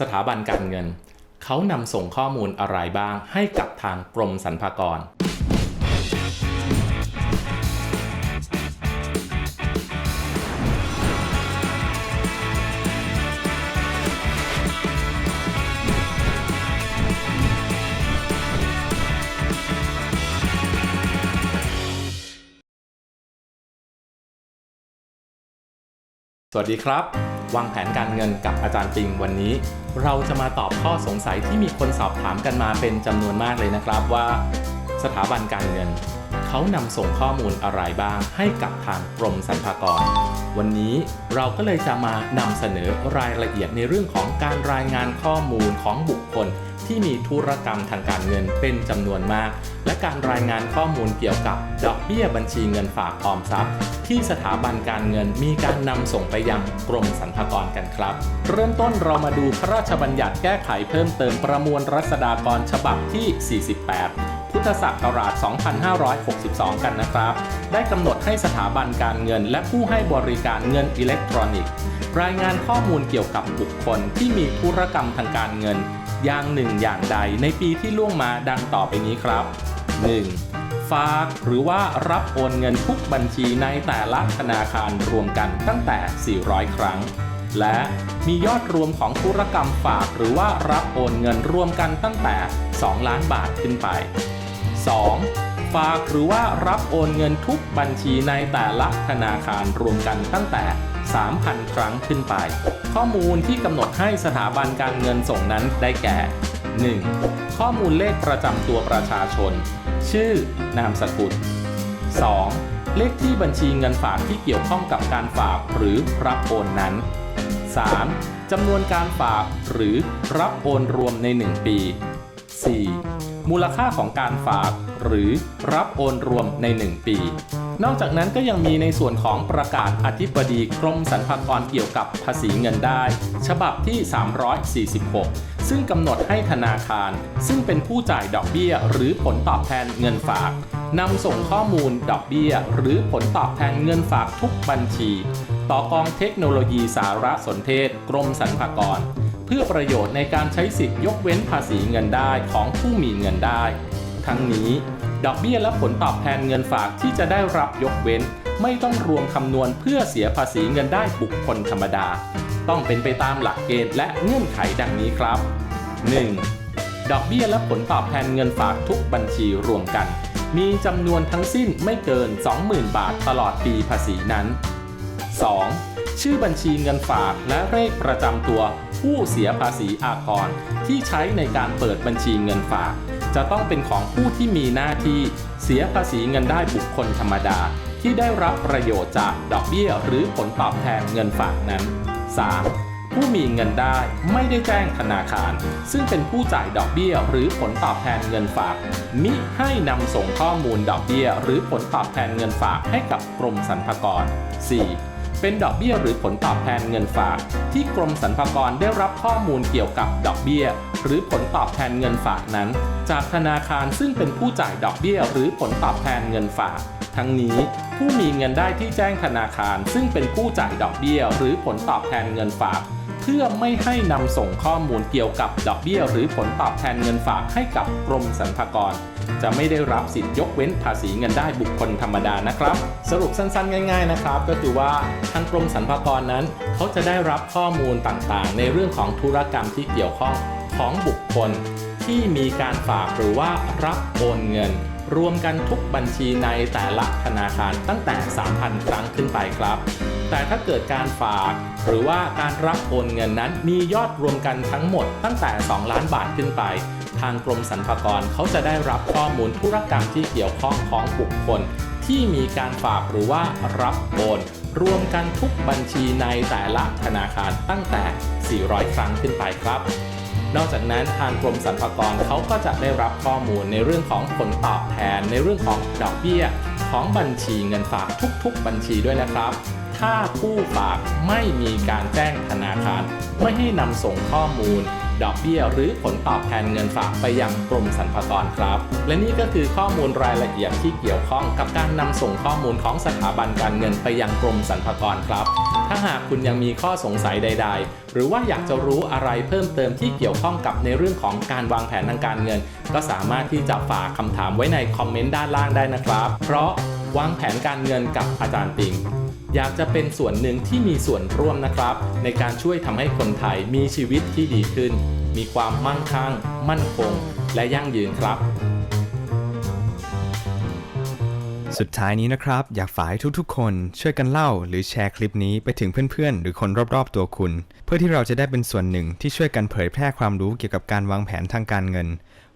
สถาบันการเงิน เขานำส่งข้อมูลอะไรบ้างให้กับทางกรมสรรพากรสวัสดีครับ วางแผนการเงินกับอาจารย์ปิงวันนี้ เราจะมาตอบข้อสงสัยที่มีคนสอบถามกันมาเป็นจำนวนมากเลยนะครับว่า สถาบันการเงินเขานำส่งข้อมูลอะไรบ้างให้กับทางกรมสรรพากร วันนี้เราก็เลยจะมานำเสนอรายละเอียดในเรื่องของการรายงานข้อมูลของบุคคล ที่มีธุรกรรมทางการเงินเป็นจำนวนมาก และการรายงานข้อมูลเกี่ยวกับดอกเบี้ยบัญชีเงินฝากออมทรัพย์ ที่สถาบันการเงินมีการนำส่งไปยังกรมสรรพากรกันครับ เริ่มต้นเรามาดูพระราชบัญญัติแก้ไขเพิ่มเติมประมวลรัษฎากรฉบับที่ 48พุทธศักราช 2562 กันนะครับ ได้กำหนดให้สถาบันการเงิน และผู้ให้บริการเงินอิเล็กทรอนิกส์ รายงานข้อมูลเกี่ยวกับบุคคลที่มีธุรกรรมทางการเงิน อย่างหนึ่งอย่างใดในปีที่ล่วงมาดังต่อไปนี้ครับ 1. ฝากหรือว่ารับโอนเงินทุกบัญชีในแต่ละธนาคารรวมกันตั้งแต่ 400 ครั้ง และมียอดรวมของธุรกรรมฝากหรือว่ารับโอนเงินรวมกันตั้งแต่ 2 ล้านบาทขึ้นไป 2. ฝากหรือว่ารับโอนเงินทุกบัญชีในแต่ละธนาคารรวมกันตั้งแต่ 3,000 ครั้งขึ้นไป ข้อมูลที่กำหนดให้สถาบันการเงินส่งนั้นได้แก่ 1. ข้อมูลเลขประจำตัวประชาชน ชื่อนามสกุล 2. เลขที่บัญชีเงินฝากที่เกี่ยวข้องกับการฝากหรือรับโอนนั้น 3. จำนวนการฝากหรือรับโอนรวมใน 1 ปี 4. มูลค่าของการฝากหรือรับโอนรวมใน 1 ปี นอกจากนั้นก็ยังมีในส่วนของประกาศอธิบดีกรมสรรพากรเกี่ยวกับภาษีเงินได้ ฉบับที่ 346 ซึ่งกำหนดให้ธนาคาร ซึ่งเป็นผู้จ่ายดอกเบี้ย หรือผลตอบแทนเงินฝากนำส่งข้อมูลดอกเบี้ย หรือผลตอบแทนเงินฝากทุกบัญชี ต่อกองเทคโนโลยีสารสนเทศ กรมสรรพากร เพื่อประโยชน์ในการใช้สิทธิยกเว้นภาษีเงินได้ของผู้มีเงินได้ ทั้งนี้ ดอกเบี้ยและผลตอบแทนเงินฝากที่จะได้รับยกเว้น ไม่ต้องรวมคำนวณเพื่อเสียภาษีเงินได้บุคคลธรรมดา ต้องเป็นไปตามหลักเกณฑ์และเงื่อนไขดังนี้ครับ 1. ดอกเบี้ยและผลตอบแทนเงินฝากทุกบัญชีรวมกัน มีจำนวนทั้งสิ้นไม่เกิน 20,000 บาทตลอดปีภาษีนั้น 2. ชื่อบัญชีเงินฝากและเลขประจำตัวผู้เสียภาษีอากรที่ใช้ในการเปิดบัญชีเงินฝาก จะต้องเป็นของผู้ที่มีหน้าที่เสียภาษีเงินได้บุคคลธรรมดา ที่ได้รับประโยชน์จากดอกเบี้ยหรือผลตอบแทนเงินฝากนั้น 3. ผู้มีเงินได้ไม่ได้แจ้งธนาคาร ซึ่งเป็นผู้จ่ายดอกเบี้ยหรือผลตอบแทนเงินฝาก มิให้นำส่งข้อมูลดอกเบี้ยหรือผลตอบแทนเงินฝากให้กับกรมสรรพากร 4. เป็นดอกเบี้ยหรือผลตอบแทนเงินฝาก ที่กรมสรรพากรได้รับข้อมูลเกี่ยวกับดอกเบี้ย หรือผลตอบแทนเงินฝากนั้น จากธนาคารซึ่งเป็นผู้จ่ายดอกเบี้ยหรือผลตอบแทนเงินฝาก ทั้งนี้ผู้มีเงินได้ที่แจ้งธนาคาร ซึ่งเป็นผู้จ่ายดอกเบี้ย หรือผลตอบแทนเงินฝาก เพื่อไม่ให้นำส่งข้อมูลเกี่ยวกับดอกเบี้ยหรือผลตอบแทนเงินฝากให้กับกรมสรรพากร จะไม่ได้รับสิทธิยกเว้นภาษีเงินได้บุคคลธรรมดานะครับ สรุปสั้นๆ ง่าย ๆนะครับ ก็คือว่าทางกรมสรรพากรนั้น เขาจะได้รับข้อมูลต่างๆ ในเรื่องของธุรกรรมที่เกี่ยวข้องของบุคคลที่มีการฝากหรือว่ารับโอนเงิน รวมกันทุกบัญชีในแต่ละธนาคารตั้งแต่ 3,000 ครั้งขึ้นไปครับ แต่ถ้าเกิดการฝาก หรือว่าการรับโอนเงินนั้นมียอดรวมกันทั้งหมดตั้งแต่ 2 ล้านบาทขึ้นไป ทางกรมสรรพากรเขาจะได้รับข้อมูลธุรกรรมที่เกี่ยวข้องของบุคคล ที่มีการฝากหรือว่ารับโอนรวมกันทุกบัญชีในแต่ละธนาคารตั้งแต่ 400 ครั้งขึ้นไปครับ นอกจากนั้นทางกรมสรรพากรเขาก็จะได้รับข้อมูลในเรื่องของผลตอบแทน ในเรื่องของดอกเบี้ย ของบัญชีเงินฝากทุกๆ บัญชีด้วยนะครับ ถ้าผู้ฝากไม่มีการแจ้งธนาคาร ไม่ให้นำส่งข้อมูล ดอกเบี้ยหรือผลตอบแทนเงินฝากไปยังกรมสรรพากรครับ และนี่ก็คือข้อมูลรายละเอียดที่เกี่ยวข้องกับการนำส่งข้อมูลของสถาบันการเงินไปยังกรมสรรพากรครับ ถ้าหากคุณยังมีข้อสงสัยใด ๆ หรือว่าอยากจะรู้อะไรเพิ่มเติมที่เกี่ยวข้องกับในเรื่องของการวางแผนทางการเงิน ก็สามารถที่จะฝากคำถามไว้ในคอมเมนต์ด้านล่างได้นะครับ เพราะวางแผนการเงินกับอาจารย์ติง อยากจะเป็นส่วนหนึ่งที่มีส่วนร่วมนะครับ ในการช่วยทำให้คนไทยมีชีวิตที่ดีขึ้น มีความมั่งคั่ง มั่นคง และยั่งยืนครับ สุดท้ายนี้นะครับ อยากฝากให้ทุกๆ คนช่วยกันเล่าหรือแชร์คลิปนี้ไปถึงเพื่อนๆ หรือคนรอบๆ ตัวคุณ เพื่อที่เราจะได้เป็นส่วนหนึ่งที่ช่วยกันเผยแพร่ความรู้เกี่ยวกับการวางแผนทางการเงิน